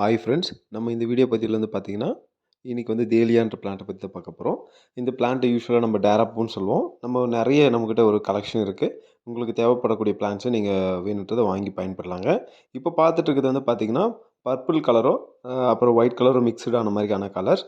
Hi friends நம்ம இந்த video பற்றியிலேருந்து வந்து பார்த்தீங்கன்னா இன்றைக்கி வந்து தேலியான்ற பிளான்ட்டை பற்றி தான் பார்க்க போகிறோம் இந்த பிளான்ட்டை யூஸ்வலாக நம்ம டேராப்பூன்னு சொல்லுவோம். நம்ம நிறைய நம்மக்கிட்ட ஒரு கலெக்ஷன் இருக்குது உங்களுக்கு தேவைப்படக்கூடிய பிளான்ஸை நீங்கள் வேணுன்றதை வாங்கி பயன்படலாங்க. இப்போ பார்த்துட்டு இருக்கிறது வந்து பார்த்திங்கன்னா பர்பிள் கலரோ அப்புறம் ஒயிட் கலரும் மிக்சடான மாதிரியான கலர்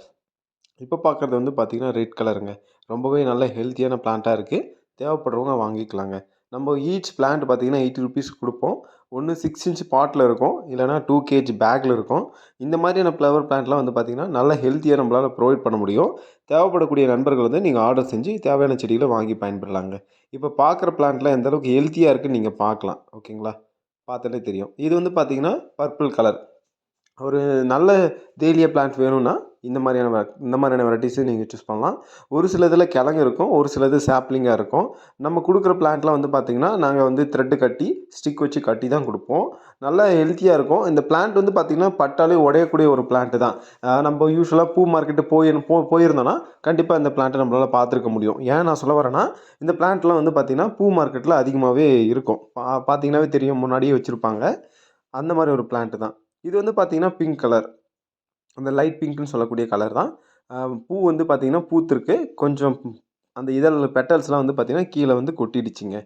இப்போ பார்க்குறது வந்து பார்த்திங்கன்னா ரெட் கலருங்க ரொம்பவே நல்ல ஹெல்த்தியான பிளான்ட்டாக இருக்குது தேவைப்படுறவங்க வாங்கிக்கலாங்க. நம்ம ஈச் பிளான்ட் பார்த்தீங்கன்னா எயிட்டி ருபீஸ் கொடுப்போம். ஒன்று சிக்ஸ் இன்ச் பாட்டில் இருக்கும். இல்லைனா டூ கேஜி பேக்கில் இருக்கும். இந்த மாதிரியான ஃப்ளவர் பிளான்ட்லாம் வந்து பார்த்திங்கன்னா நல்ல ஹெல்த்தியாக நம்மளால் ப்ரொவைட் பண்ண முடியும். தேவைப்படக்கூடிய நண்பர்கள் வந்து நீங்கள் ஆர்டர் செஞ்சு தேவையான செடிகளை வாங்கி பயன்படலாங்க. இப்போ பார்க்குற பிளான்ட்லாம் எந்தளவுக்கு ஹெல்த்தியாக இருக்குதுன்னு நீங்கள் பார்க்கலாம் ஓகேங்களா பார்த்தாலே தெரியும். இது வந்து பார்த்திங்கன்னா பர்பிள் கலர் ஒரு நல்ல தேலிய பிளான்ட் வேணும்னா இந்த மாதிரியான இந்த மாதிரியான வெரைட்டிஸை நீங்கள் சூஸ் பண்ணலாம். ஒரு சில இதில் கிழங்கு இருக்கும் ஒரு சிலது சாப்ளிங்காக இருக்கும். நம்ம கொடுக்குற பிளான்ட்லாம் வந்து பார்த்திங்கன்னா நாங்கள் வந்து த்ரெட்டு கட்டி ஸ்டிக் வச்சு கட்டி தான் கொடுப்போம். நல்லா ஹெல்த்தியாக இருக்கும். இந்த பிளான்ட் வந்து பார்த்திங்கன்னா பட்டாலே உடையக்கூடிய ஒரு பிளான்ட்டு தான். நம்ம யூஸ்வலாக பூ மார்க்கெட்டு போய் போ போயிருந்தோன்னா கண்டிப்பாக இந்த பிளான்ட்டை நம்மளால் பார்த்துருக்க முடியும். ஏன் நான் சொல்ல வரேன்னா இந்த பிளான்ட்லாம் வந்து பார்த்திங்கன்னா பூ மார்க்கெட்டில் அதிகமாகவே இருக்கும். பா பார்த்தீங்கன்னாவே தெரியும் முன்னாடியே வச்சுருப்பாங்க. அந்த மாதிரி ஒரு பிளான்ட்டு தான். இது வந்து பார்த்திங்கன்னா பிங்க் கலர் அந்த லைட் பிங்க்னு சொல்லக்கூடிய கலர் தான். பூ வந்து பார்த்திங்கன்னா பூத்திருக்கு. கொஞ்சம் அந்த இதழ் பெட்டல்ஸ்லாம் வந்து பார்த்திங்கன்னா கீழே வந்து கொட்டிடுச்சிங்க.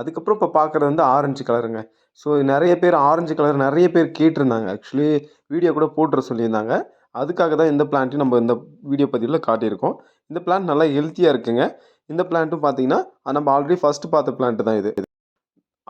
அதுக்கப்புறம் இப்போ பார்க்குறது வந்து ஆரஞ்சு கலருங்க ஸோ நிறைய பேர் ஆரஞ்சு கலர் நிறைய பேர் கேட்டிருந்தாங்க. ஆக்சுவலி வீடியோ கூட போட்டுற சொல்லியிருந்தாங்க. அதுக்காக தான் இந்த பிளான்ட்டையும் நம்ம இந்த வீடியோ பதிவில் காட்டியிருக்கோம். இந்த பிளான்ட் நல்லா ஹெல்த்தியாக இருக்குங்க. இந்த பிளான்ட்டும் பார்த்தீங்கன்னா நம்ம ஆல்ரெடி ஃபஸ்ட்டு பார்த்த பிளான்ட்டு தான் இது.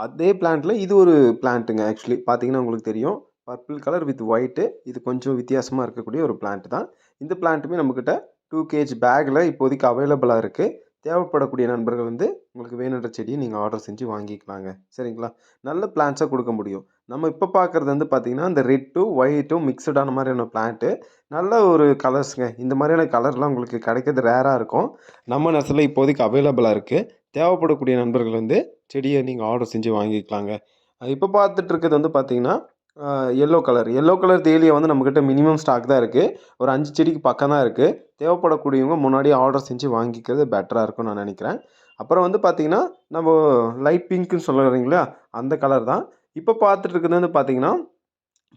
அதே பிளான்ட்டில் இது ஒரு பிளான்ட்டுங்க ஆக்சுவலி பார்த்தீங்கன்னா உங்களுக்கு தெரியும். பர்பிள் கலர் வித் ஒயிட்டு இது கொஞ்சம் வித்தியாசமாக இருக்கக்கூடிய ஒரு பிளான்ட் தான். இந்த பிளான்ட்டுமே நம்மக்கிட்ட டூ கேஜ் பேக்கில் இப்போதைக்கு அவைலபிளாக இருக்குது தேவைப்படக்கூடிய நண்பர்கள் வந்து உங்களுக்கு வேணுன்ற செடியை நீங்கள் ஆர்டர் செஞ்சு வாங்கிக்கலாங்க. சரிங்களா? நல்ல பிளான்ஸாக கொடுக்க முடியும். நம்ம இப்போ பார்க்குறது வந்து பார்த்திங்கன்னா இந்த ரெட்டும் ஒயிட்டும் மிக்சடான மாதிரியான பிளான்ட்டு நல்ல ஒரு கலர்ஸுங்க இந்த மாதிரியான கலர்லாம் உங்களுக்கு கிடைக்கிறது ரேராக இருக்கும். நம்ம நர்சரியில் இப்போதைக்கு அவைலபிளாக இருக்குது தேவைப்படக்கூடிய நண்பர்கள் வந்து செடியை நீங்கள் ஆர்டர் செஞ்சு வாங்கிக்கலாங்க. இப்போ பார்த்துட்டு இருக்கிறது வந்து பார்த்திங்கன்னா எல்லோ கலர் எல்லோ கலர் தேயிலையை வந்து நம்மக்கிட்ட மினிமம் ஸ்டாக் தான் இருக்குது ஒரு அஞ்சு செடிக்கு பக்கம் தான் இருக்குது தேவைப்படக்கூடியவங்க முன்னாடியே ஆர்டர் செஞ்சு வாங்கிக்கிறது பெட்டராக இருக்கும்னு நான் நினைக்கிறேன். அப்புறம் வந்து பார்த்திங்கன்னா நம்ம லைட் பிங்க்குன்னு சொல்லுறீங்களா? அந்த கலர் தான். இப்போ பார்த்துட்டு இருக்கிறது வந்து பார்த்திங்கன்னா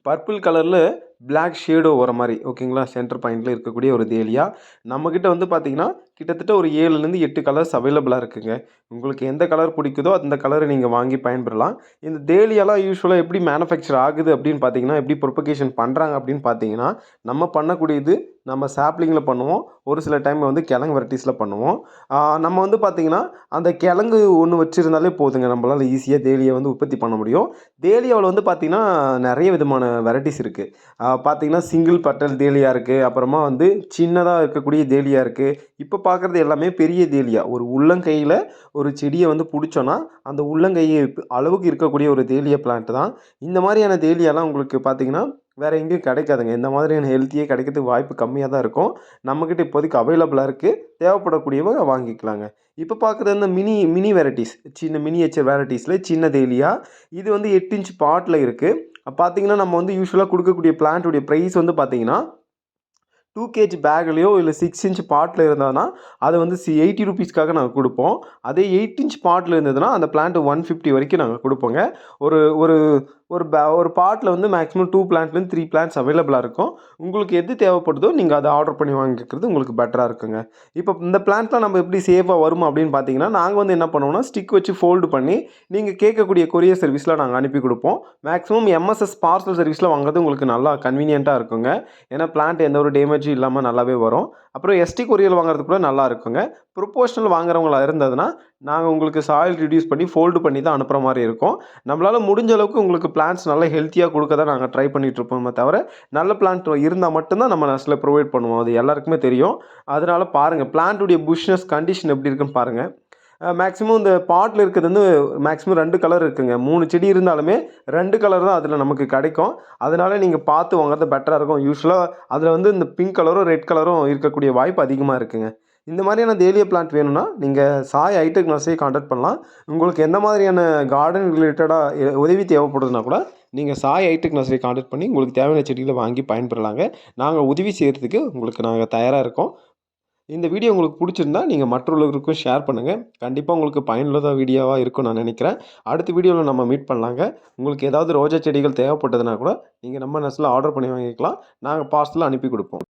பர்பிள் கலரில் பிளாக் ஷேடோ வர மாதிரி ஓகேங்களா சென்டர் பாயிண்டில் இருக்கக்கூடிய ஒரு தேலியா நம்மக்கிட்ட வந்து பார்த்திங்கன்னா கிட்டத்தட்ட ஒரு ஏழுலேருந்து எட்டு கலர்ஸ் அவைலபிளாக இருக்குங்க. உங்களுக்கு எந்த கலர் பிடிக்குதோ அந்த கலரை நீங்கள் வாங்கி பயன்பெறலாம் இந்த தேலியெல்லாம் யூஸ்வலாக எப்படி மேனுஃபேக்சர் ஆகுது அப்படின்னு பார்த்தீங்கன்னா எப்படி ப்ரொபகேஷன் பண்ணுறாங்க அப்படின்னு பார்த்தீங்கன்னா நம்ம பண்ணக்கூடியது நம்ம சாப்ளிங்கில் பண்ணுவோம். ஒரு சில டைம் வந்து கிழங்கு வெரைட்டிஸில் பண்ணுவோம். நம்ம வந்து பார்த்திங்கன்னா அந்த கிழங்கு ஒன்று வச்சுருந்தாலே போதுங்க. நம்மளால் ஈஸியாக தேலியை வந்து உற்பத்தி பண்ண முடியும். தேலியாவில் வந்து பார்த்திங்கன்னா நிறைய விதமான வெரைட்டிஸ் இருக்குது பார்த்திங்கன்னா சிங்கிள் பட்டல் தேலியா இருக்குது அப்புறமா வந்து சின்னதாக இருக்கக்கூடிய தேலியாக இருக்குது இப்போ பார்க்குறது எல்லாமே பெரிய தேலியா. ஒரு உள்ளங்கையில் ஒரு செடியை வந்து பிடிச்சோன்னா அந்த உள்ளங்கையை அளவுக்கு இருக்கக்கூடிய ஒரு தேலிய பிளான்ட் தான். இந்த மாதிரியான தேலியாலாம் உங்களுக்கு பார்த்தீங்கன்னா வேறு எங்கேயும் கிடைக்காதுங்க. இந்த மாதிரியான ஹெல்த்தியே கிடைக்கிறதுக்கு வாய்ப்பு கம்மியாக தான் இருக்கும். நம்மக்கிட்ட இப்போதைக்கு அவைலபிளாக இருக்குது தேவைப்படக்கூடியவங்க வாங்கிக்கலாங்க. இப்போ பார்க்குறது இந்த மினி மினி வெரைட்டிஸ் சின்ன மினியேச்சர் வெரைட்டிஸில் சின்ன தேலியா. இது வந்து எட்டு இன்ச் பாட்டில் இருக்குது பார்த்தீங்கன்னா நம்ம வந்து யூஸ்வலாக கொடுக்கக்கூடிய பிளான்ட்டுடைய ப்ரைஸ் வந்து பார்த்தீங்கன்னா டூ கேஜி பேக்லேயோ இல்லை சிக்ஸ் இன்ச் பாட்டில் இருந்ததுன்னா அதை வந்து சி எயிட்டி ருபீஸ்க்காக நாங்கள் கொடுப்போம். அதே எயிட் இன்ச் பாட்டில் இருந்ததுன்னா அந்த பிளான்ட்டு ஒன் ஃபிஃப்டி வரைக்கும் நாங்கள் கொடுப்போங்க. ஒரு ஒரு ஒரு பே ஒரு பாட்டில் வந்து மேக்ஸிமம் டூ பிளான்ட்லேருந்து த்ரீ பிளான்ட்ஸ் அவைலபிளாக இருக்கும். உங்களுக்கு எது தேவைப்படுதோ நீங்கள் அதை ஆர்டர் பண்ணி வாங்கிக்கிறது உங்களுக்கு பெட்டராக இருக்குங்க. இப்போ இந்த பிளான்ட்லாம் நம்ம எப்படி சேஃபாக வருமா அப்படின்னு பார்த்தீங்கன்னா நாங்கள் வந்து என்ன பண்ணுவோம்னா ஸ்டிக் வச்சு ஃபோல்டு பண்ணி நீங்கள் கேட்கக்கூடிய கொரியர் சர்வீஸில் நாங்கள் அனுப்பி கொடுப்போம். மேக்ஸிமம் எம்எஸ்எஸ் பார்சல் சர்வீஸில் வாங்குறது உங்களுக்கு நல்லா கன்வீனியண்ட்டாக இருக்குங்க. ஏன்னா பிளான்ட் எந்த ஒரு டேமேஜும் இல்லாமல் நல்லாவே வரும். அப்புறம் எஸ்டி கொரியர் வாங்குறது கூட நல்லா இருக்குங்க. ப்ரொப்போஷனல் வாங்குறவங்களா இருந்ததுன்னா நாங்கள் உங்களுக்கு சாயில் ரிடியூஸ் பண்ணி ஃபோல்டு பண்ணி தான் அனுப்புகிற மாதிரி இருக்கும். நம்மளால் முடிஞ்ச அளவுக்கு உங்களுக்கு பிளான்ஸ் நல்லா ஹெல்த்தியாக கொடுக்க தான் நாங்கள் ட்ரை பண்ணிகிட்ருப்போமே தவிர நல்ல பிளான்ட் இருந்தால் மட்டும்தான் நம்ம நர்ஸில் ப்ரொவைட் பண்ணுவோம். அது எல்லாருக்குமே தெரியும். அதனால் பாருங்கள் பிளான்ட்டுடைய புஷ்னஸ் கண்டிஷன் எப்படி இருக்குன்னு பாருங்கள் மேக்ஸிமம் இந்த பாட்டில் இருக்கிறது வந்து மேக்ஸிமம் ரெண்டு கலர் இருக்குங்க. மூணு செடி இருந்தாலுமே ரெண்டு கலர் தான் அதில் நமக்கு கிடைக்கும். அதனால் நீங்கள் பார்த்து வாங்குறது பெட்டராக இருக்கும். யூஸ்வலாக அதில் வந்து இந்த பிங்க் கலரும் ரெட் கலரும் இருக்கக்கூடிய வாய்ப்பு அதிகமாக இருக்குங்க. இந்த மாதிரியான தேலிய பிளான்ட் வேணும்னா நீங்கள் சாய் ஹைடெக் நர்சரியை காண்டாக்ட் பண்ணலாம். உங்களுக்கு எந்த மாதிரியான கார்டன் ரிலேட்டடாக உதவி தேவைப்படுதுன்னா கூட நீங்கள் சாய் ஹைடெக் நர்சரி காண்டாக்ட் பண்ணி உங்களுக்கு தேவையான செடிகளை வாங்கி பயன்பெறலாங்க. நாங்கள் உதவி செய்கிறதுக்கு உங்களுக்கு நாங்கள் தயாராக இருக்கோம். இந்த வீடியோ உங்களுக்கு பிடிச்சிருந்தா நீங்கள் மற்றவர்களுக்கும் ஷேர் பண்ணுங்கள் கண்டிப்பாக உங்களுக்கு பயனுள்ளதாக வீடியோவாக இருக்கும் நான் நினைக்கிறேன். அடுத்த வீடியோவில் நம்ம மீட் பண்ணலாங்க. உங்களுக்கு ஏதாவது ரோஜா செடிகள் தேவைப்பட்டதுன்னா கூட நீங்கள் நம்ம நெஸ்ட்டில் ஆர்டர் பண்ணி வாங்கிக்கலாம். நாங்கள் பார்சலில் அனுப்பி கொடுப்போம்.